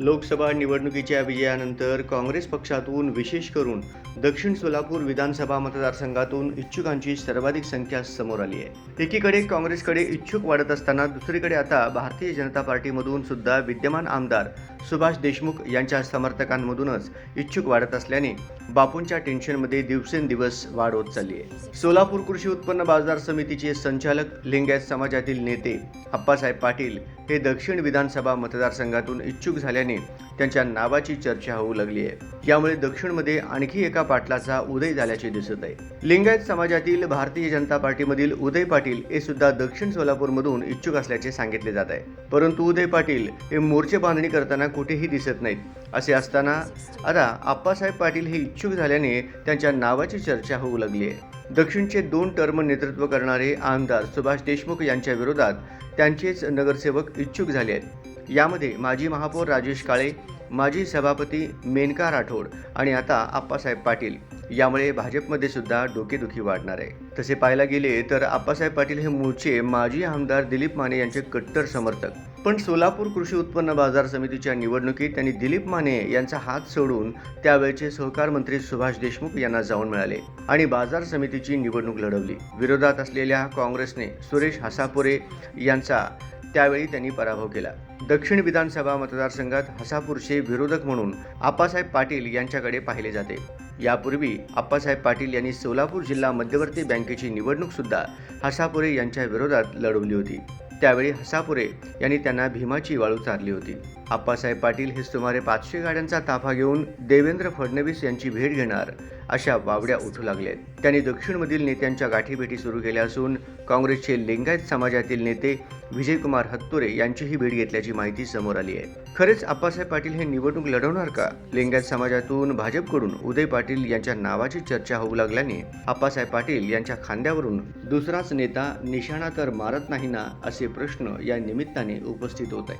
लोकसभा निवडणुकीच्या विजयानंतर काँग्रेस पक्षातून विशेष करून दक्षिण सोलापूर विधानसभा मतदारसंघातून इच्छुकांची सर्वाधिक संख्या समोर आली आहे. एकीकडे काँग्रेसकडे इच्छुक वाढत असताना दुसरीकडे आता भारतीय जनता पार्टीमधून सुद्धा विद्यमान आमदार सुभाष देशमुख यांच्या समर्थकांमधूनच इच्छुक वाढत असल्याने बापूंच्या टेन्शनमध्ये दिवसेंदिवस वाढ होत चालली आहे. सोलापूर कृषी उत्पन्न बाजार समितीचे संचालक लिंगायत समाजातील नेते अप्पासाहेब पाटील हे दक्षिण विधानसभा मतदारसंघातून इच्छुक झाल्याने त्यांच्या नावाची चर्चा होऊ लागली आहे. यामुळे दक्षिणमध्ये आणखी एका पाटलाचा उदय झाल्याचे दिसत आहे. लिंगायत समाजातील भारतीय जनता पार्टीमधील उदय पाटील हे सुद्धा दक्षिण सोलापूरमधून इच्छुक असल्याचे सांगितले जात आहे. परंतु उदय पाटील हे मोर्चे बांधणी करताना कुठेही दिसत नाहीत. असे असताना आता आप्पासाहेब पाटील हे इच्छुक झाल्याने त्यांच्या नावाची चर्चा होऊ लागली आहे. दक्षिणचे दोन टर्म नेतृत्व करणारे आमदार सुभाष देशमुख यांच्या विरोधात त्यांचेच नगरसेवक इच्छुक झाले आहेत. यामध्ये माजी महापौर राजेश काळे माजी सभापती मेनका राठोड आणि आता आप्पासाहेब पाटील. यामुळे भाजपमध्ये सुद्धा डोकेदुखी वाढणार आहे. तसे पाहायला गेले तर आप्पासाहेब पाटील हे मूळचे माजी आमदार दिलीप माने यांचे कट्टर समर्थक. पण सोलापूर कृषी उत्पन्न बाजार समितीच्या निवडणुकीत त्यांनी दिलीप माने यांचा हात सोडून त्यावेळचे सहकार मंत्री सुभाष देशमुख यांना जाऊन मिळाले आणि बाजार समितीची निवडणूक लढवली. विरोधात असलेल्या काँग्रेसने सुरेश हसापुरे यांचा त्यावेळी त्यांनी पराभव केला. दक्षिण विधानसभा मतदारसंघात हसापूरचे विरोधक म्हणून आप्पासाहेब पाटील यांच्याकडे पाहिले जाते. यापूर्वी आप्पासाहेब पाटील यांनी सोलापूर जिल्हा मध्यवर्ती बँकेची निवडणूक सुद्धा हसापुरे यांच्या विरोधात लढवली होती. त्यावेळी हसापुरे यांनी त्यांना भीमाची वाळू चारली होती. आप्पासाहेब पाटील हे सुमारे पाचशे गाड्यांचा ताफा घेऊन देवेंद्र फडणवीस यांची भेट घेणार. अशा बावड्या उठू लागल्या त्यांनी दक्षिणमधील नेत्यांच्या गाठीभेटी सुरू केल्या असून काँग्रेसचे लिंगायत समाजातील नेते विजयकुमार हत्तुरे यांचीही भेट घेतल्याची माहिती समोर आली आहे. खरेच आप्पासाहेब पाटील हे निवडणूक लढवणार का? लिंगायत समाजातून भाजपकडून उदय पाटील यांच्या नावाची चर्चा होऊ लागल्याने आप्पासाहेब पाटील यांच्या खांद्यावरून दुसराच नेता निशाणा तर मारत नाही ना असे प्रश्न या निमित्ताने उपस्थित होत आहे